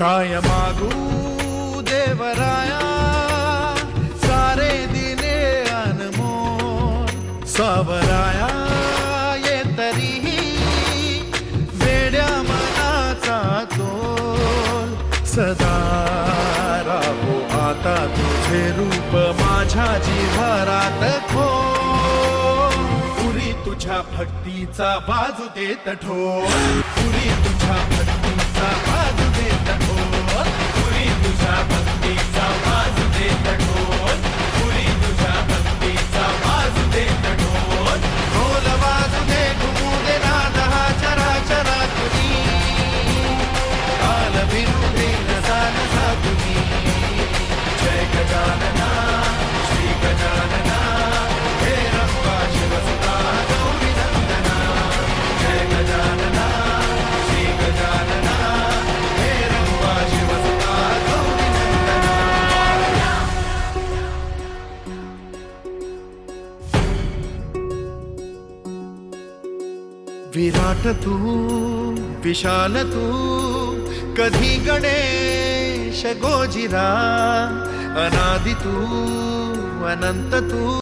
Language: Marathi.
काय मागू देवराया? सारे दिले अनमोल. सावराया ये तरीही वेड्या मनाचा तोल. सदा राहो आता तुझे रूप माझ्या जिव्हारात खो पुरी तुझ्या भक्तीचा बाजू देत ठो पुरी तुझ्या भक्ती विराट तू विशाल तू कधी गणेश गोजिरा अनादि तू अनंत तू